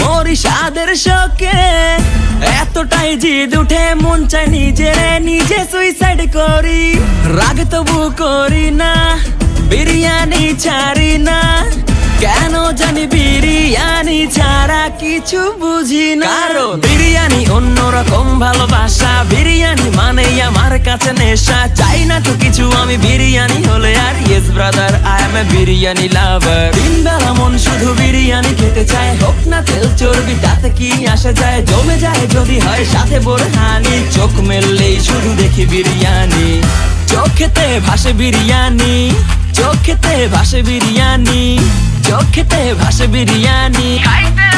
মরি স্বাদের শোকে। এতটাই জিদ উঠে মন চায় নিজে নিজে সুইসাইড করি। রাগ তবু করি না বিরিয়ানি ছাড়ি না। কেন জানি বিরিয়ানি ছাড়া কিছু বুঝি না। কারণ? বিরিয়ানি অন্যরকম ভালোবাসা বিরিয়ানি মানে আমার কাছে নেশা। চাই না তো কিছু আমি বিরিয়ানি হলে আর yes brother I biryani lover. দিন বেলা মন শুধু বিরিয়ানি খেতে চায়। হোক না তেল চর্বি, তাতে কি আসা যায়? জমে যায় যদি হয়, সাথে বোরহানি। চোখ মেললেই শুধু দেখি বিরিয়ানি। চোখেতে ভাসে বিরিয়ানি। চোখেতে ভাসে বিরিয়ানি। চোখেতে ভাসে বিরিয়ানি। খাইতে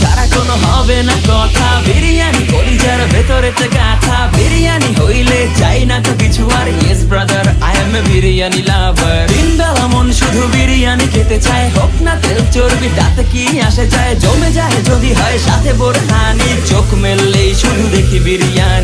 ছাড়া কোনো হবে না কথা। বিরিয়ানি কলিজার ভেতরেতে গাথা। বিরিয়ানি হইলে চাই না তো কিছু আর। Yes brother I am a biryani lover দিন মন শুধু বিরিয়ানি খেতে চায়। হোক না তেল চর্বি, তাতে কি আসে যায়? জমে যায় যদি হয় সাথে বোরহানি। চোখ মেললেই শুধু দেখি বিরিয়ানি।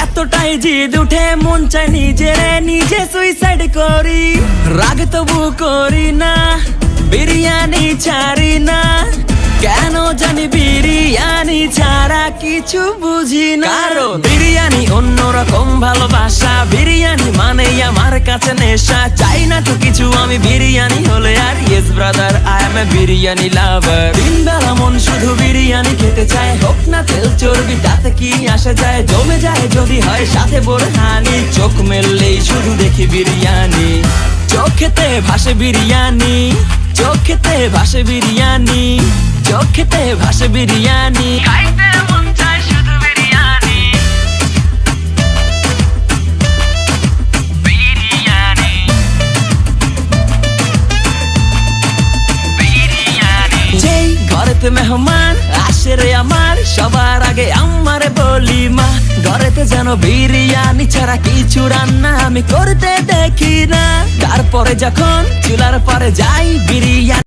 এতটাই জিদ উঠে মন চায় নিজে নিজে সুইসাইড করি। রাগ তবু করি না বিরিয়ানি ছাড়ি না। কেন জানি বিরিয়ানি ছাড়া কিছু বুঝি না। কারণ বিরিয়ানি অন্যরকম ভালোবাসা বিরিয়ানি মানে আমার কাছে নেশা। চাই না তো কিছু আমি বিরিয়ানি হলে আর yes brother I biryani lover দিন বেলা মন শুধু বিরিয়ানি খেতে চায়। হোক না তেল চর্বি, তাতে কি আসে যায়? জমে যায় যদি হয়, সাথে বোরহানি। চোখ মেললেই শুধু দেখি বিরিয়ানি। চোখেতে ভাসে বিরিয়ানি। চোখেতে ভাসে বিরিয়ানি। চোখেতে ভাসে বিরিয়ানি। খাইতে ঘরেতে মেহমান, আসে রে আমার। সবার আগে আমার বলি মা, ঘরেতে যেন বিরিয়ানি ছাড়া কিছু রান্না আমি করতে দেখি না। তারপরে যখন চুলার পরে যাই, বিরিয়ানি